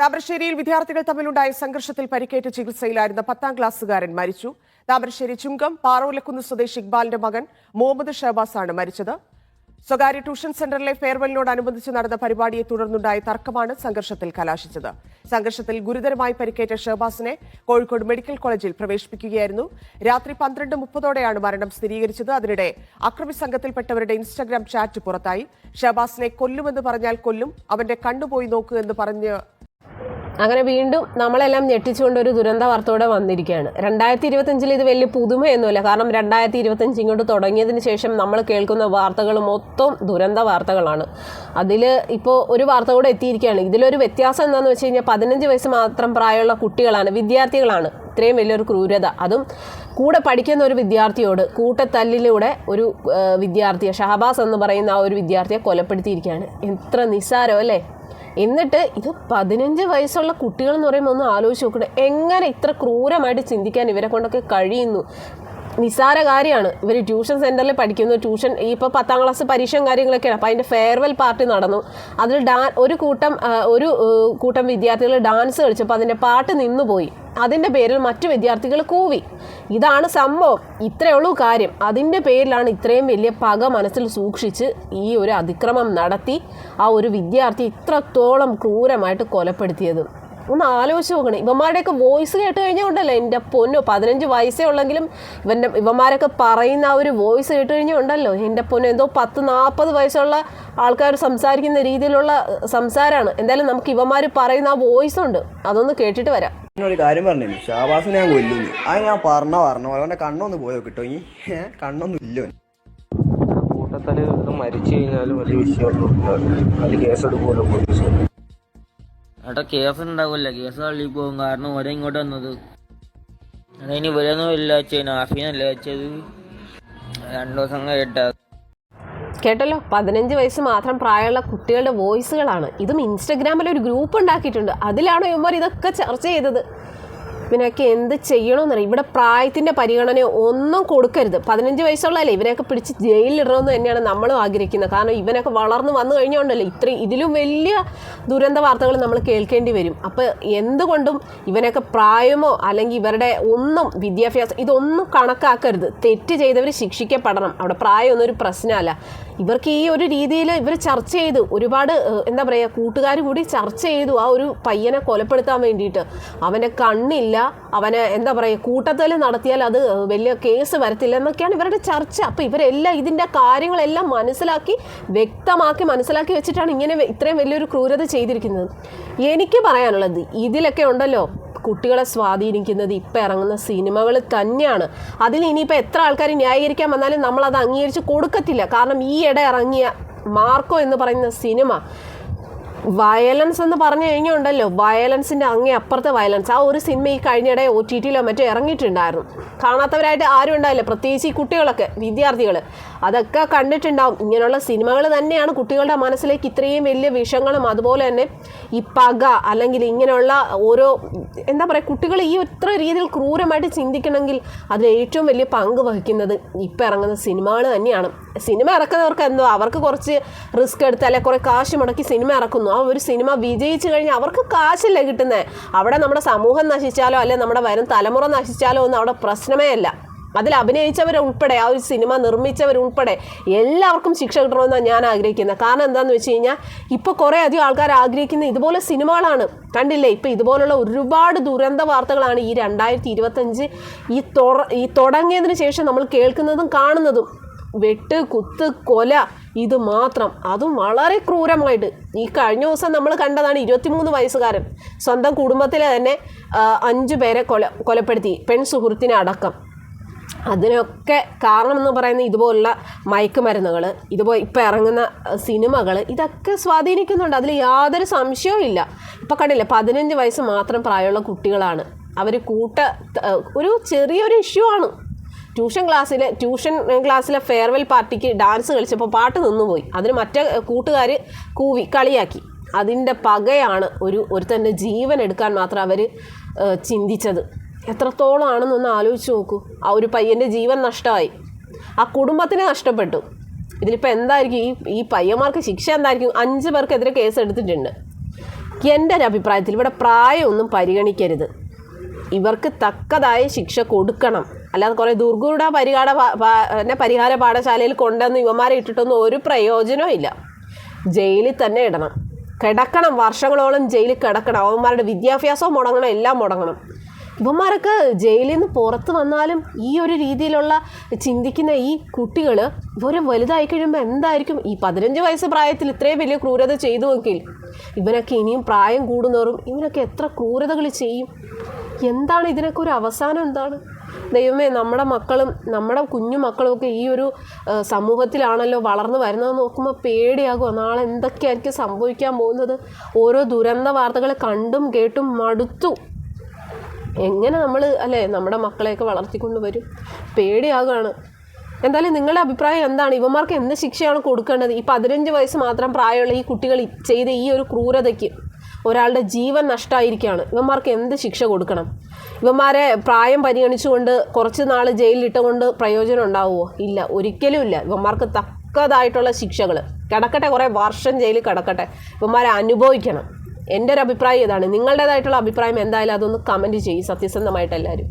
താമരശ്ശേരിയിൽ വിദ്യാർത്ഥികൾ തമ്മിലുണ്ടായ സംഘർഷത്തിൽ പരിക്കേറ്റ് ചികിത്സയിലായിരുന്ന പത്താം ക്ലാസ്സുകാരൻ മരിച്ചു. താമരശ്ശേരി ചുങ്കം പാറോലക്കുന്ന് സ്വദേശി ഇക്ബാലിന്റെ മകൻ മുഹമ്മദ് ഷഹബാസാണ് മരിച്ചത്. സ്വകാര്യ ട്യൂഷൻ സെന്ററിലെ ഫെയർവെല്ലിനോടനുബന്ധിച്ച് നടന്ന പരിപാടിയെ തുടർന്നുണ്ടായ തർക്കമാണ് സംഘർഷത്തിൽ കലാശിച്ചത്. സംഘർഷത്തിൽ ഗുരുതരമായി പരിക്കേറ്റ ഷഹബാസിനെ കോഴിക്കോട് മെഡിക്കൽ കോളേജിൽ പ്രവേശിപ്പിക്കുകയായിരുന്നു. രാത്രി പന്ത്രണ്ട് മുപ്പതോടെയാണ് മരണം സ്ഥിരീകരിച്ചത്. അതിനിടെ അക്രമി സംഘത്തിൽപ്പെട്ടവരുടെ ഇൻസ്റ്റഗ്രാം ചാറ്റ് പുറത്തായി. ഷഹബാസിനെ കൊല്ലുമെന്ന് പറഞ്ഞാൽ കൊല്ലും അവന്റെ കണ്ണുപോയി നോക്കൂ എന്ന് പറഞ്ഞ് അങ്ങനെ വീണ്ടും നമ്മളെല്ലാം ഞെട്ടിച്ചുകൊണ്ട് ഒരു ദുരന്ത വാർത്തയോടെ വന്നിരിക്കുകയാണ്. രണ്ടായിരത്തി ഇരുപത്തഞ്ചിൽ ഇത് വലിയ പുതുമയൊന്നുമില്ല. കാരണം രണ്ടായിരത്തി ഇരുപത്തഞ്ച് ഇങ്ങോട്ട് തുടങ്ങിയതിന് ശേഷം നമ്മൾ കേൾക്കുന്ന വാർത്തകൾ മൊത്തം ദുരന്ത വാർത്തകളാണ്. അതിൽ ഇപ്പോൾ ഒരു വാർത്ത കൂടെ എത്തിയിരിക്കുകയാണ്. ഇതിലൊരു വ്യത്യാസം എന്താണെന്ന് വെച്ച് കഴിഞ്ഞാൽ പതിനഞ്ച് വയസ്സ് മാത്രം പ്രായമുള്ള കുട്ടികളാണ് വിദ്യാർത്ഥികളാണ്. ഇത്രയും വലിയൊരു ക്രൂരത. അതും കൂടെ പഠിക്കുന്ന ഒരു വിദ്യാർത്ഥിയോട് കൂട്ടത്തല്ലിലൂടെ ഒരു വിദ്യാർത്ഥിയെ ഷഹബാസ് എന്ന് പറയുന്ന ആ ഒരു വിദ്യാർത്ഥിയെ കൊലപ്പെടുത്തിയിരിക്കുകയാണ്. എത്ര നിസ്സാരം അല്ലേ? എന്നിട്ട് ഇത് പതിനഞ്ച് വയസ്സുള്ള കുട്ടികൾ എന്ന് പറയുമ്പോൾ ഒന്ന് ആലോചിച്ച് നോക്കണം എങ്ങനെ ഇത്ര ക്രൂരമായിട്ട് ചിന്തിക്കാൻ ഇവരെ കൊണ്ടൊക്കെ കഴിയുന്നു? നിസ്സാര കാര്യമാണ്. ഇവർ ട്യൂഷൻ സെന്ററിൽ പഠിക്കുന്നു. ട്യൂഷൻ ഇപ്പോൾ പത്താം ക്ലാസ് പരീക്ഷയും കാര്യങ്ങളൊക്കെയാണ്. അപ്പോൾ അതിന്റെ ഫെയർവെൽ പാർട്ടി നടന്നു. അതിൽ ഡാൻ ഒരു കൂട്ടം ഒരു കൂട്ടം വിദ്യാർത്ഥികൾ ഡാൻസ് കളിച്ചപ്പോൾ അതിന്റെ പാട്ട് നിന്നുപോയി അതിന്റെ പേരിൽ മറ്റു വിദ്യാർത്ഥികൾ കൂവി. ഇതാണ് സംഭവം. ഇത്രയേ ഉള്ളൂ കാര്യം. അതിന്റെ പേരിലാണ് ഇത്രയും വലിയ പക മനസ്സിൽ സൂക്ഷിച്ച് ഈ ഒരു അതിക്രമം നടത്തി ആ ഒരു വിദ്യാർത്ഥി ഇത്രത്തോളം ക്രൂരമായിട്ട് കൊലപ്പെടുത്തിയത്. ഒന്ന് ആലോചിച്ച് നോക്കണേ. ഇവന്മാരുടെയൊക്കെ വോയിസ് കേട്ട് കഴിഞ്ഞാൽ ഉണ്ടല്ലോ എന്റെ പൊന്നോ പതിനഞ്ച് വയസ്സേ ഉള്ളെങ്കിലും ഇവന്റെ ഇവന്മാരൊക്കെ പറയുന്ന ആ ഒരു വോയിസ് കേട്ട് കഴിഞ്ഞാൽ ഉണ്ടല്ലോ എന്റെ പൊന്നോ എന്തോ പത്ത് നാൽപ്പത് വയസ്സുള്ള ആൾക്കാർ സംസാരിക്കുന്ന രീതിയിലുള്ള സംസാരമാണ് എന്തായാലും നമുക്ക് ഇവന്മാർ പറയുന്ന ആ വോയിസ് ഉണ്ട്. അതൊന്ന് കേട്ടിട്ട് വരാം. ഒരു കാര്യം പറഞ്ഞു ഷാബാസിനെ ഞാൻ കൊല്ലുന്നു. അത് ഞാൻ പറഞ്ഞ പറഞ്ഞ പോലെ അവന്റെ കണ്ണൊന്ന് പോയോ കിട്ടോ ഈ ഏ, കണ്ണൊന്നും ഇല്ലോ കൂട്ടത്തൽ മരിച്ചു കഴിഞ്ഞാലും വലിയ വിഷയമൊന്നും അത് കേസെടുക്കുമല്ലോ പോലീസ്. ഏട്ടാ കേസ് ഉണ്ടാവില്ല കേസ് തള്ളി പോകും കാരണം ഓരോ ഇങ്ങോട്ട് വന്നത്. അതിന് ഇവരൊന്നും ഇല്ല വെച്ചത്. നാഫീനല്ല വെച്ചത്. രണ്ടു ദിവസം കേട്ടാ. കേട്ടല്ലോ? പതിനഞ്ച് വയസ്സ് മാത്രം പ്രായമുള്ള കുട്ടികളുടെ വോയിസുകളാണ് ഇതും ഇൻസ്റ്റഗ്രാമിൽ ഒരു ഗ്രൂപ്പ് ഉണ്ടാക്കിയിട്ടുണ്ട്. അതിലാണോ ഇവന്മാർ ഇതൊക്കെ ചർച്ച ചെയ്തത്. ഇവനൊക്കെ എന്ത് ചെയ്യണമെന്നറിയാം ഇവിടെ പ്രായത്തിന്റെ പരിഗണന ഒന്നും കൊടുക്കരുത്. പതിനഞ്ച് വയസ്സുള്ളതല്ലേ ഇവനൊക്കെ പിടിച്ച് ജയിലിലിടണമെന്ന് തന്നെയാണ് നമ്മളും ആഗ്രഹിക്കുന്നത്. കാരണം ഇവനൊക്കെ വളർന്നു വന്നു കഴിഞ്ഞുകൊണ്ടല്ലേ ഇത്രയും ഇതിലും വലിയ ദുരന്ത വാർത്തകൾ നമ്മൾ കേൾക്കേണ്ടി വരും. അപ്പോൾ എന്തുകൊണ്ടും ഇവനൊക്കെ പ്രായമോ അല്ലെങ്കിൽ ഇവരുടെ ഒന്നും വിദ്യാഭ്യാസം ഇതൊന്നും കണക്കാക്കരുത്. തെറ്റ് ചെയ്തവർ ശിക്ഷിക്കപ്പെടണം. അവിടെ പ്രായമൊന്നും ഒരു പ്രശ്നമല്ല. ഇവർക്ക് ഈ ഒരു രീതിയിൽ ഇവർ ചർച്ച ചെയ്തു. ഒരുപാട് എന്താ പറയുക കൂട്ടുകാർ കൂടി ചർച്ച ചെയ്തു ആ ഒരു പയ്യനെ കൊലപ്പെടുത്താൻ വേണ്ടിയിട്ട്. അവന്റെ കണ്ണില്ല അവനെ എന്താ പറയുക കൂട്ടത്തിൽ നടത്തിയാൽ അത് വലിയ കേസ് വരത്തില്ല എന്നൊക്കെയാണ് ഇവരുടെ ചർച്ച. അപ്പോൾ ഇവരെല്ലാം ഇതിന്റെ കാര്യങ്ങളെല്ലാം മനസ്സിലാക്കി വ്യക്തമാക്കി മനസ്സിലാക്കി വെച്ചിട്ടാണ് ഇങ്ങനെ ഇത്രയും വലിയൊരു ക്രൂരത ചെയ്തിരിക്കുന്നത്. എനിക്ക് പറയാനുള്ളത് ഇതിലൊക്കെ ഉണ്ടല്ലോ കുട്ടികളെ സ്വാധീനിക്കുന്നത് ഇപ്പം ഇറങ്ങുന്ന സിനിമകൾ തന്നെയാണ്. അതിൽ ഇനിയിപ്പോൾ എത്ര ആൾക്കാർ ന്യായീകരിക്കാൻ വന്നാലും നമ്മളത് അംഗീകരിച്ച് കൊടുക്കത്തില്ല. കാരണം ഈ ഇട ഇറങ്ങിയ മാർക്കോ എന്ന് പറയുന്ന സിനിമ വയലൻസ് എന്ന് പറഞ്ഞു കഴിഞ്ഞാൽ ഉണ്ടല്ലോ വയലൻസിന്റെ അങ്ങേ അപ്പുറത്തെ വയലൻസ് ആ ഒരു സിനിമ ഈ കഴിഞ്ഞിടെ ഒ ടി ടിയിലോ മറ്റോ ഇറങ്ങിയിട്ടുണ്ടായിരുന്നു. കാണാത്തവരായിട്ട് ആരും ഉണ്ടാവില്ല പ്രത്യേകിച്ച് ഈ കുട്ടികളൊക്കെ വിദ്യാർത്ഥികൾ അതൊക്കെ കണ്ടിട്ടുണ്ടാവും. ഇങ്ങനെയുള്ള സിനിമകൾ തന്നെയാണ് കുട്ടികളുടെ മനസ്സിലേക്ക് ഇത്രയും വലിയ വിഷങ്ങളും അതുപോലെ തന്നെ ഈ പക അല്ലെങ്കിൽ ഇങ്ങനെയുള്ള ഓരോ എന്താ പറയുക കുട്ടികൾ ഈ ഇത്ര രീതിയിൽ ക്രൂരമായിട്ട് ചിന്തിക്കണമെങ്കിൽ അതിൽ ഏറ്റവും വലിയ പങ്ക് വഹിക്കുന്നത് ഇപ്പം ഇറങ്ങുന്ന സിനിമകൾ തന്നെയാണ്. സിനിമ ഇറക്കുന്നവർക്ക് എന്തോ അവർക്ക് കുറച്ച് റിസ്ക് എടുത്ത് അല്ലെ കുറേ കാശ് മുടക്കി സിനിമ ഇറക്കുന്നു. ഒരു സിനിമ വിജയിച്ചു കഴിഞ്ഞാൽ അവർക്ക് കാശല്ലേ കിട്ടുന്നത് അവിടെ നമ്മുടെ സമൂഹം നശിച്ചാലോ അല്ലെ നമ്മുടെ വരും തലമുറ നശിച്ചാലോ ഒന്നും അവിടെ പ്രശ്നമേ അല്ല. അതിൽ അഭിനയിച്ചവരുൾപ്പെടെ ആ ഒരു സിനിമ നിർമ്മിച്ചവരുൾപ്പെടെ എല്ലാവർക്കും ശിക്ഷ കിട്ടണമെന്നാണ് ഞാൻ ആഗ്രഹിക്കുന്നത്. കാരണം എന്താണെന്ന് വെച്ച് കഴിഞ്ഞാൽ ഇപ്പോൾ കുറേ അധികം ആൾക്കാർ ആഗ്രഹിക്കുന്ന ഇതുപോലെ സിനിമകളാണ്. കണ്ടില്ലേ? ഇപ്പോൾ ഇതുപോലുള്ള ഒരുപാട് ദുരന്ത വാർത്തകളാണ് ഈ രണ്ടായിരത്തി ഇരുപത്തഞ്ച് ഈ തുടങ്ങിയതിന് ശേഷം നമ്മൾ കേൾക്കുന്നതും കാണുന്നതും. വെട്ട് കുത്ത് കൊല ഇത് മാത്രം. അതും വളരെ ക്രൂരമായിട്ട്. ഈ കഴിഞ്ഞ ദിവസം നമ്മൾ കണ്ടതാണ് ഇരുപത്തിമൂന്ന് വയസ്സുകാരൻ സ്വന്തം കുടുംബത്തിലെ തന്നെ അഞ്ച് പേരെ കൊല കൊലപ്പെടുത്തി പെൺ സുഹൃത്തിനെ അടക്കം. അതിനൊക്കെ കാരണം എന്ന് പറയുന്നത് ഇതുപോലുള്ള മയക്കുമരുന്നുകൾ ഇതുപോലെ ഇപ്പോൾ ഇറങ്ങുന്ന സിനിമകൾ ഇതൊക്കെ സ്വാധീനിക്കുന്നുണ്ട്. അതിൽ യാതൊരു സംശയവും ഇല്ല. ഇപ്പോൾ കണ്ടില്ലേ പതിനഞ്ച് വയസ്സ് മാത്രം പ്രായമുള്ള കുട്ടികളാണ്. അവർ കൂട്ട ഒരു ചെറിയൊരു ഇഷ്യൂ ആണ്. ട്യൂഷൻ ക്ലാസ്സിൽ ട്യൂഷൻ ക്ലാസ്സിലെ ഫെയർവെൽ പാർട്ടിക്ക് ഡാൻസ് കളിച്ചപ്പോൾ പാട്ട് നിന്നുപോയി. അതിന് മറ്റേ കൂട്ടുകാർ കൂവി കളിയാക്കി. അതിന്റെ പകയാണ് ഒരു ഒരുത്തന്റെ ജീവൻ എടുക്കാൻ മാത്രം അവർ ചിന്തിച്ചത്. എത്രത്തോളം ആണെന്നൊന്ന് ആലോചിച്ച് നോക്കൂ. ആ ഒരു പയ്യന്റെ ജീവൻ നഷ്ടമായി. ആ കുടുംബത്തിന് നഷ്ടപ്പെട്ടു. ഇതിലിപ്പോൾ എന്തായിരിക്കും? ഈ ഈ പയ്യന്മാർക്ക് ശിക്ഷ എന്തായിരിക്കും? അഞ്ച് പേർക്കെതിരെ കേസ് എടുത്തിട്ടുണ്ട്. എന്റെ ഒരു അഭിപ്രായത്തിൽ ഇവിടെ പ്രായമൊന്നും പരിഗണിക്കരുത്. ഇവർക്ക് തക്കതായ ശിക്ഷ കൊടുക്കണം. അല്ലാതെ കുറെ ദുർഗുഡ പരിഹാര പിന്നെ പരിഹാര പാഠശാലയിൽ കൊണ്ടുവന്ന് യുവമാരെ ഇട്ടിട്ടൊന്നും ഒരു പ്രയോജനവും ഇല്ല. ജയിലിൽ തന്നെ ഇടണം. കിടക്കണം. വർഷങ്ങളോളം ജയിലിൽ കിടക്കണം. അവന്മാരുടെ വിദ്യാഭ്യാസവും മുടങ്ങണം. എല്ലാം മുടങ്ങണം. ഇവന്മാരൊക്കെ ജയിലിൽ നിന്ന് പുറത്ത് വന്നാലും ഈ ഒരു രീതിയിലുള്ള ചിന്തിക്കുന്ന ഈ കുട്ടികൾ ഇവരും വലുതായി കഴിയുമ്പോൾ എന്തായിരിക്കും? ഈ പതിനഞ്ച് വയസ്സ് പ്രായത്തിൽ ഇത്രയും വലിയ ക്രൂരത ചെയ്തു ചെയ്തുവെങ്കിൽ ഇവനൊക്കെ ഇനിയും പ്രായം കൂടുന്നവരും ഇവനൊക്കെ എത്ര ക്രൂരതകൾ ചെയ്യും? എന്താണ് ഇതിനൊക്കെ ഒരു അവസാനം എന്താണ്? ദൈവമേ നമ്മുടെ മക്കളും നമ്മുടെ കുഞ്ഞു മക്കളും ഒക്കെ ഈ ഒരു സമൂഹത്തിലാണല്ലോ വളർന്നു വരുന്നത് നോക്കുമ്പോൾ പേടിയാകുമോ നാളെ എന്തൊക്കെയായിരിക്കും സംഭവിക്കാൻ പോകുന്നത്? ഓരോ ദുരന്ത വാർത്തകൾ കണ്ടും കേട്ടും മടുത്തു. എങ്ങനെ നമ്മൾ അല്ലേ നമ്മുടെ മക്കളെയൊക്കെ വളർത്തിക്കൊണ്ട് വരും? പേടിയാകുകയാണ് എന്തായാലും നിങ്ങളുടെ അഭിപ്രായം എന്താണ്? ഇവന്മാർക്ക് എന്ത് ശിക്ഷയാണ് കൊടുക്കേണ്ടത്? ഈ പതിനഞ്ച് വയസ്സ് മാത്രം പ്രായമുള്ള ഈ കുട്ടികൾ ചെയ്ത ഈ ഒരു ക്രൂരതയ്ക്ക് ഒരാളുടെ ജീവൻ നഷ്ടമായിരിക്കുകയാണ് ഇവന്മാർക്ക് എന്ത് ശിക്ഷ കൊടുക്കണം? ഇവന്മാരെ പ്രായം പരിഗണിച്ചുകൊണ്ട് കുറച്ച് നാൾ ജയിലിലിട്ടുകൊണ്ട് പ്രയോജനം ഉണ്ടാവുമോ? ഇല്ല. ഒരിക്കലും ഇല്ല. ഇവന്മാർക്ക് തക്കതായിട്ടുള്ള ശിക്ഷകൾ കിടക്കട്ടെ കുറേ വർഷം ജയിലിൽ കിടക്കട്ടെ. ഇവന്മാരെ അനുഭവിക്കണം. എന്റെ ഒരു അഭിപ്രായം ഇതാണ്. നിങ്ങളുടേതായിട്ടുള്ള അഭിപ്രായം എന്തായാലും അതൊന്ന് കമന്റ് ചെയ്യും. സത്യസന്ധമായിട്ട് എല്ലാവരും